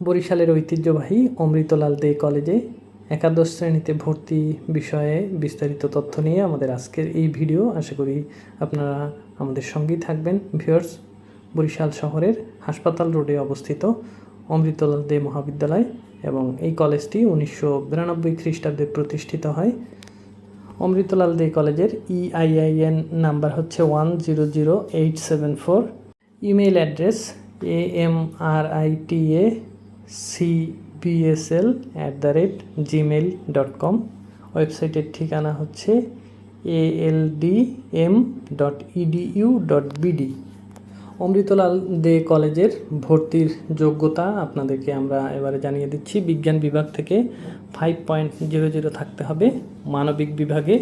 বরিশালের ঐতিহ্যবাহী অমৃতলাল দে কলেজে একাদশ শ্রেণীতে ভর্তি বিষয়ে বিস্তারিত তথ্য নিয়ে আমাদের আজকের এই ভিডিও। আশা করি আপনারা আমাদের সঙ্গেই থাকবেন। ভিউয়ার্স, বরিশাল শহরের হাসপাতাল রোডে অবস্থিত অমৃতলাল দে মহাবিদ্যালয় এবং এই কলেজটি উনিশশো বিরানব্বই খ্রিস্টাব্দে প্রতিষ্ঠিত হয়। অমৃতলাল দে কলেজের E ইআইআইএন নাম্বার হচ্ছে one zero zero eight seven four. Email address A M R I T A C BSL at the rate Gmail dot com ওয়েবসাইটের ঠিকানা হচ্ছে A L D M dot EDU dot BD Amritlal De কলেজের ভর্তির যোগ্যতা আপনাদেরকে আমরা এবারে জানিয়ে দিচ্ছি। বিজ্ঞান বিভাগ থেকে ফাইভ পয়েন্ট জিরো জিরো থাকতে হবে, মানবিক বিভাগে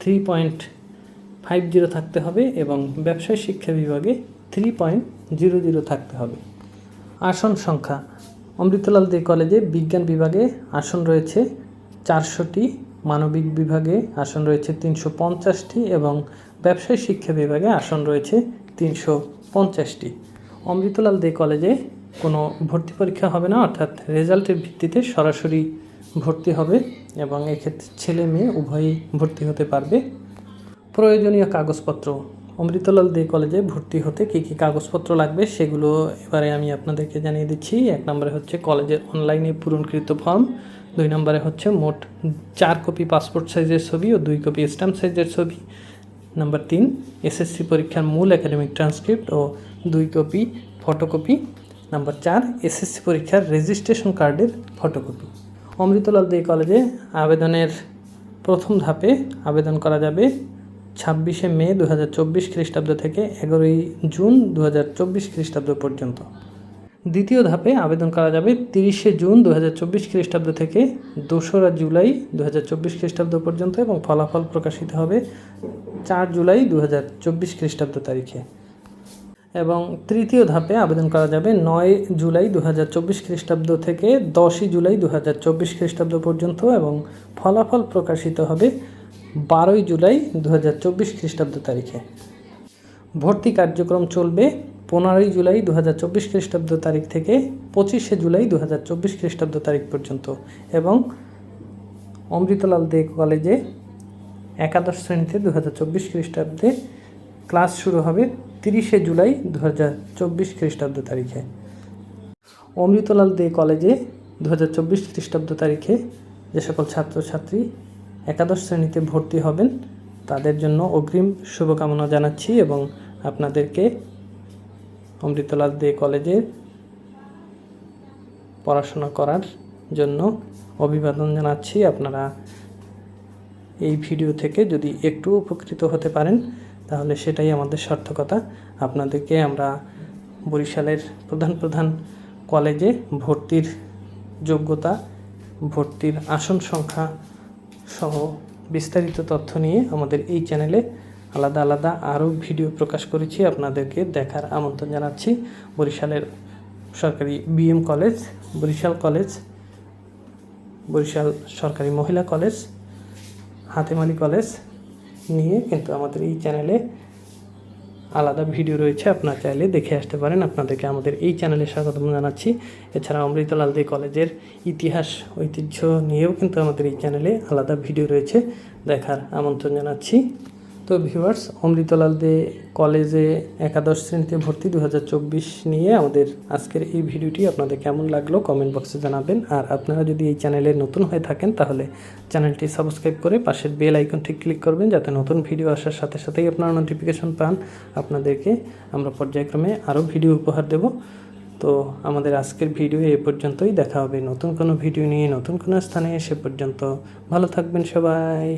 থ্রি পয়েন্ট ফাইভ জিরো থাকতে হবে এবং ব্যবসায় শিক্ষা বিভাগে থ্রি পয়েন্ট জিরো জিরো থাকতে হবে। আসন সংখ্যা অমৃতলাল দে কলেজে বিজ্ঞান বিভাগে আসন রয়েছে চারশোটি, মানবিক বিভাগে আসন রয়েছে তিনশো পঞ্চাশটি এবং ব্যবসায় শিক্ষা বিভাগে আসন রয়েছে তিনশো পঞ্চাশটি। অমৃতলাল দে কলেজে কোনো ভর্তি পরীক্ষা হবে না, অর্থাৎ রেজাল্টের ভিত্তিতে সরাসরি ভর্তি হবে এবং এক্ষেত্রে ছেলে মেয়ে উভয়ই ভর্তি হতে পারবে। প্রয়োজনীয় কাগজপত্র অমৃতলাল দে কলেজে ভর্তি হতে কী কী কাগজপত্র লাগবে সেগুলো এবারে আমি আপনাদেরকে জানিয়ে দিচ্ছি। এক নম্বরে হচ্ছে কলেজের অনলাইনে পূরণকৃত ফর্ম, দুই নম্বরে হচ্ছে মোট চার কপি পাসপোর্ট সাইজের ছবি ও দুই কপি স্ট্যাম্প সাইজের ছবি। নাম্বার তিন, এসএসসি পরীক্ষার মূল একাডেমিক ট্রান্সক্রিপ্ট ও দুই কপি ফটোকপি। নাম্বার চার, এসএসসি পরীক্ষার রেজিস্ট্রেশন কার্ডের ফটোকপি। অমৃতলাল দে কলেজে আবেদনের প্রথম ধাপে আবেদন করা যাবে ছাব্বিশে মে দু হাজার চব্বিশ খ্রিস্টাব্দ থেকে এগারোই জুন দু হাজার চব্বিশ খ্রিস্টাব্দ পর্যন্ত। দ্বিতীয় ধাপে আবেদন করা যাবে তিরিশে জুন দু হাজার চব্বিশ খ্রিস্টাব্দ থেকে দোসরা জুলাই দু হাজার চব্বিশ খ্রিস্টাব্দ পর্যন্ত এবং ফলাফল প্রকাশিত হবে চার জুলাই দু হাজার চব্বিশ খ্রিস্টাব্দ তারিখে। এবং তৃতীয় ধাপে আবেদন করা যাবে নয় জুলাই দু হাজার চব্বিশ খ্রিস্টাব্দ থেকে দশই জুলাই দু হাজার চব্বিশ খ্রিস্টাব্দ পর্যন্ত এবং ফলাফল প্রকাশিত হবে বারোই জুলাই দু হাজার চব্বিশ খ্রিস্টাব্দ তারিখে। ভর্তি কার্যক্রম চলবে পনেরোই জুলাই দু হাজার চব্বিশ খ্রিস্টাব্দ তারিখ থেকে পঁচিশে জুলাই দু হাজার চব্বিশ খ্রিস্টাব্দ তারিখ পর্যন্ত এবং অমৃতলাল দে কলেজে একাদশ শ্রেণীতে দু হাজার চব্বিশ খ্রিস্টাব্দে ক্লাস শুরু হবে তিরিশে জুলাই দু হাজার চব্বিশ খ্রিস্টাব্দ তারিখে। অমৃতলাল দে কলেজে দু হাজার চব্বিশ খ্রিস্টাব্দ তারিখে যে সকল ছাত্রছাত্রী একাদশ শ্রেণীতে ভর্তি হবেন। তাদের জন্য অগ্রিম শুভকামনা জানাচ্ছি এবং আপনাদেরকে অমৃতলাল দে কলেজে পড়াশোনা করার জন্য অভিবাদন জানাচ্ছি। আপনারা এই ভিডিও থেকে যদি একটু উপকৃত হতে পারেন, তাহলে সেটাই আমাদের সার্থকতা। আপনাদেরকে আমরা বরিশালের প্রধান প্রধান কলেজে ভর্তির যোগ্যতা, ভর্তির আসন সংখ্যা সহ বিস্তারিত তথ্য নিয়ে আমাদের এই চ্যানেলে আলাদা আলাদা আরও ভিডিও প্রকাশ করেছি আপনাদেরকে দেখার আমন্ত্রণ জানাচ্ছি। বরিশালের সরকারি BM college, Barishal college, Barishal সরকারি মহিলা কলেজ, হাতেমালি কলেজ নিয়ে কিন্তু আমাদের এই চ্যানেলে আলাদা ভিডিও রয়েছে, আপনারা চাইলে দেখে আসতে পারেন। আপনাদেরকে আমাদের এই চ্যানেলে স্বাগত জানাচ্ছি। এছাড়া অমৃতলাল দে কলেজের ইতিহাস, ঐতিহ্য নিয়েও কিন্তু আমাদের এই চ্যানেলে আলাদা ভিডিও রয়েছে। দেখার আমন্ত্রণ জানাচ্ছি। তো ভিউয়ার্স অমৃতলাল দে কলেজে একাদশ শ্রেণীতে ভর্তি দু হাজার চব্বিশ নিয়ে আমাদের আজকের এই ভিডিওটি আপনাদের কেমন লাগল কমেন্ট বক্সে জানাবেন। আর আপনারা যদি এই চ্যানেলে নতুন হয়ে থাকেন, তাহলে চ্যানেলটি সাবস্ক্রাইব করে পাশের বেল আইকনটি ক্লিক করবেন, যাতে নতুন ভিডিও আসার সাথে সাথেই আপনারা নোটিফিকেশন পান। আপনাদেরকে আমরা পর্যায়ক্রমে আরও ভিডিও উপহার দেব। তো আমাদের আজকের ভিডিও এ পর্যন্তই, দেখা হবে নতুন কোনো ভিডিও নিয়ে, নতুন কোনো স্থানে, সে পর্যন্ত ভালো থাকবেন সবাই।